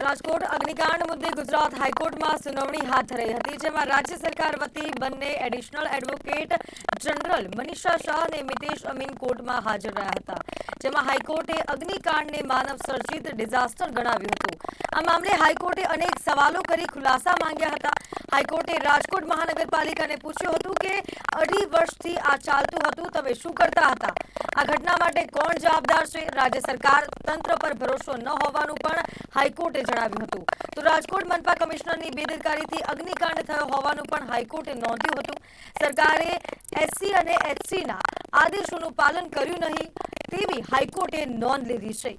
રાજકોટ અગ્નિકાંડ મુદ્દે ગુજરાત હાઈકોર્ટમાં સુનાવણી હાથ ધરાઈ હતી, જેમાં રાજ્ય સરકાર વતી બંને additional advocate general Manisha Shah અને મિતેશ અમીન કોર્ટમાં હાજર રહ્યા હતા, જેમાં હાઈકોર્ટે અગ્નિકાંડને માનવ સર્જિત ડિઝાસ્ટર ગણાવ્યું હતું. આ મામલે હાઈકોર્ટે અનેક સવાલો કરી ખુલાસા માંગ્યા હતા. હાઈકોર્ટે રાજકોટ મહાનગરપાલિકાને પૂછ્યું હતું કે, અઢી વર્ષથી આ ચાલતું હતું, તમે શું કરતા હતા? આ ઘટના માટે કોણ જવાબદાર છે? રાજ્ય સરકાર તંત્ર પર ભરોસો ન હોવાનું પણ હાઈકોર્ટે જણાવ્યું હતું. તો રાજકોટ મનપા કમિશનરની બેદરકારીથી અગ્નિકાંડ થયો હોવાનું પણ હાઈકોર્ટે નોંધ્યું હતું. સરકારે એસસી અને એચસીના આદેશોનું પાલન કર્યું નહીં તેવી હાઈકોર્ટે નોંધ લીધી છે.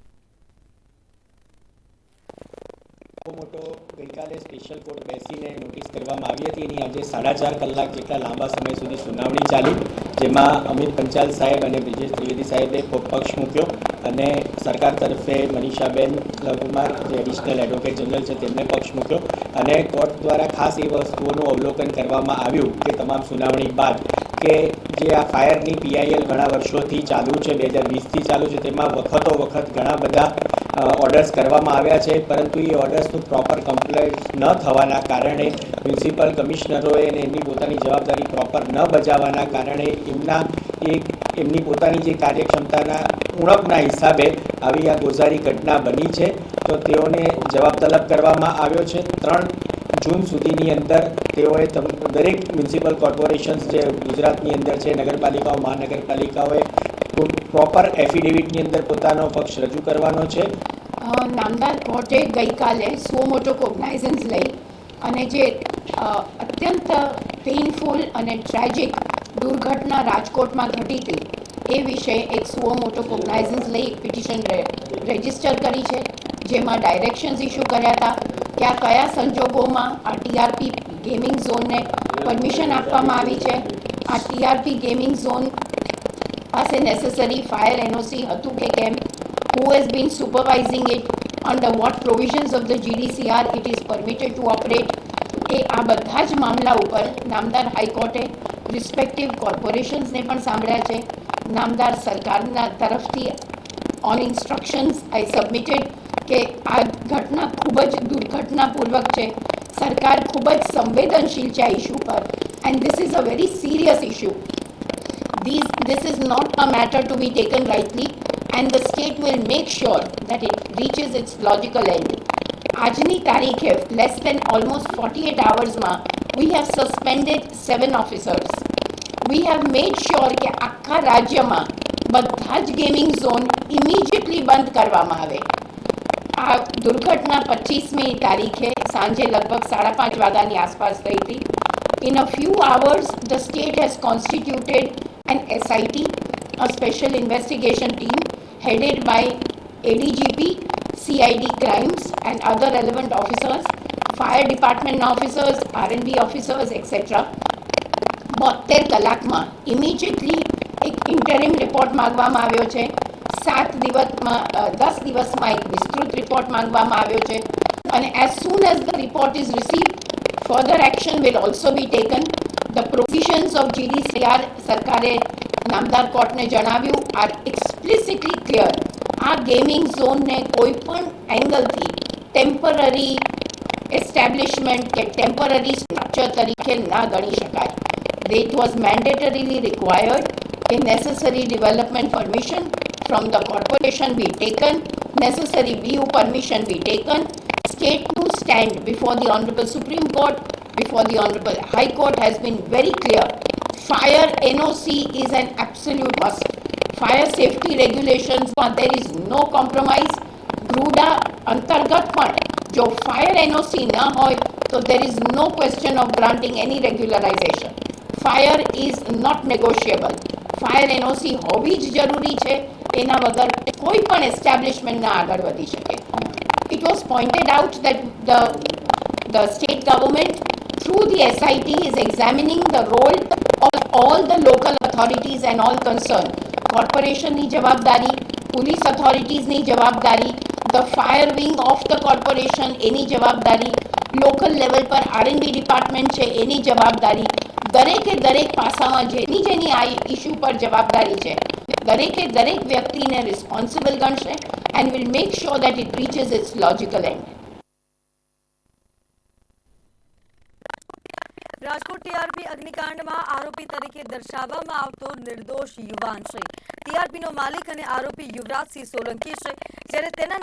મોટો ગઈકાલે સ્પેશિયલ કોર્ટ બેસીને નોટિસ કરવામાં આવી હતી. એની આજે સાડા ચાર કલાક જેટલા લાંબા સમય સુધી સુનાવણી ચાલી, જેમાં અમિત પંચાલ સાહેબ અને બ્રિજેશ ત્રિવેદી સાહેબે પક્ષ મૂક્યો. અને સરકાર તરફે મનીષાબેન લવકુમાર જે એડિશનલ એડવોકેટ જનરલ છે તેમને પક્ષ મૂક્યો અને કોર્ટ દ્વારા ખાસ એ વસ્તુઓનું અવલોકન કરવામાં આવ્યું કે તમામ સુનાવણી બાદ કે જે આ ફાયરની પીઆઈએલ ઘણા વર્ષોથી ચાલુ છે, બે હજાર વીસથી ચાલુ છે, તેમાં વખતો વખત ઘણા બધા ઓર્ડર્સ કરવામાં આવ્યા છે, પરંતુ એ ઓર્ડર્સનું પ્રોપર કમ્પ્લેટ ન થવાના કારણે મ્યુનિસિપલ કમિશનરોએ અને એમની પોતાની જવાબદારી પ્રોપર ન બજાવવાના કારણે એમના એક એમની પોતાની જે કાર્યક્ષમતાના ઉણપના હિસાબે આવી આ ગોઝારી ઘટના બની છે. તો તેઓને જવાબ તલબ કરવામાં આવ્યો છે. ત્રણ જૂન સુધીની અંદર તેઓએ દરેક મ્યુનિસિપલ કોર્પોરેશન્સ જે ગુજરાતની અંદર છે, નગરપાલિકાઓ, મહાનગરપાલિકાઓએ પ્રોપર એફિડેવિટની અંદર પોતાનો પક્ષ રજૂ કરવાનો છે? નામદાર કોર્ટે ગઈકાલે સો મોટો કોગ્નાઇઝન્સ લઈ અને જે અત્યંત પેઇનફુલ અને ટ્રેજિક દુર્ઘટના રાજકોટમાં ઘટી હતી, એ વિશે એક સુઓ મોટો કોગ્નાઇઝન્સ લઈ પિટિશન રજિસ્ટર કરી છે, જેમાં ડાયરેક્શન્સ ઇસ્યુ કર્યા હતા કે આ કયા સંજોગોમાં આ ટીઆરપી ગેમિંગ ઝોનને પરમિશન આપવામાં આવી છે. આ ટીઆરપી ગેમિંગ ઝોન પાસે નેસેસરી ફાયર એનઓસી હતું કે કેમ who has been supervising it under what provisions of the GDCR it is permitted to operate. એ આ બધા જ મામલા ઉપર નામદાર હાઈકોર્ટે રિસ્પેક્ટિવ કોર્પોરેશન્સને પણ સાંભળ્યા છે. નામદાર સરકારના તરફથી ઓન ઇન્સ્ટ્રક્શન્સ આઈ સબમિટેડ કે આ ઘટના ખૂબ જ દુર્ઘટનાપૂર્વક છે. સરકાર ખૂબ જ સંવેદનશીલ છે આ ઇસ્યુ પર. And this is a very serious issue these this is not a matter to be taken lightly and the state will make sure that it reaches its logical end આજની તારીખે less than almost forty eight આવર્સમાં we have suspended seven officers we have made sure કે આખા રાજ્યમાં બધા જ gaming zone immediately બંધ કરવામાં આવે આ દુર્ઘટના પચીસમી તારીખે સાંજે લગભગ સાડા પાંચ વાગ્યાની આસપાસ થઈ હતી In a few hours, the state has constituted an SIT, a special investigation team headed by ADGP, CID crimes, and other relevant officers, fire department officers, R&B officers, etc. બોતેર કલાકમાં ઇમિડિયેટલી એક ઇન્ટરિમ રિપોર્ટ માંગવામાં આવ્યો છે સાત દિવસમાં અ, દસ દિવસમાં એક વિસ્તૃત રિપોર્ટ માંગવામાં આવ્યો છે અને as soon as the report is receive further action will also be taken the provisions of GDCR સરકારે નામદાર કોર્ટને જણાવ્યું આર એક્સપ્લિસિટલી ક્લિયર આ ગેમિંગ ઝોનને કોઈ પણ એંગલથી ટેમ્પરરી એસ્ટેબ્લિશમેન્ટ કે ટેમ્પરરી સ્ટ્રક્ચર તરીકે ના ગણી શકાય it was mandatorily required a necessary development permission from the corporation be taken, necessary BU permission be taken, state to stand before the Honorable Supreme Court, before the Honorable High Court has been very clear. Fire NOC is an absolute must. Fire safety regulations, but there is no compromise. ગ્રુડા અંતર્ગત પણ જો fire NOC ન હોય તો there is no question of granting any regularisation fire is not negotiable fire NOC હોવી જ જરૂરી છે એના વગર કોઈ પણ એસ્ટાબ્લિશમેન્ટ ના આગળ વધી શકે it was pointed out that the, the state government through the SIT is examining the role of all the local authorities and all concerned. કોર્પોરેશનની જવાબદારી પોલીસ ઓથોરિટીઝની જવાબદારી the fire wing of the corporation એની જવાબદારી local level પર RNB department છે એની જવાબદારી દરેકે દરેક પાસામાં જેની જેની આ ઇસ્યુ પર જવાબદારી છે દરેકે દરેક વ્યક્તિને responsible ગણશે and will make sure that it reaches its logical end Rajkot TRP અગ્નિકાંડમાં આરોપી તરીકે દર્શાવવામાં આવતો નિર્દોષ યુવાન છે. ટીઆરપીનો માલિક અને આરોપી યુવરાજસિંહ સોલંકી છે, જ્યારે તેના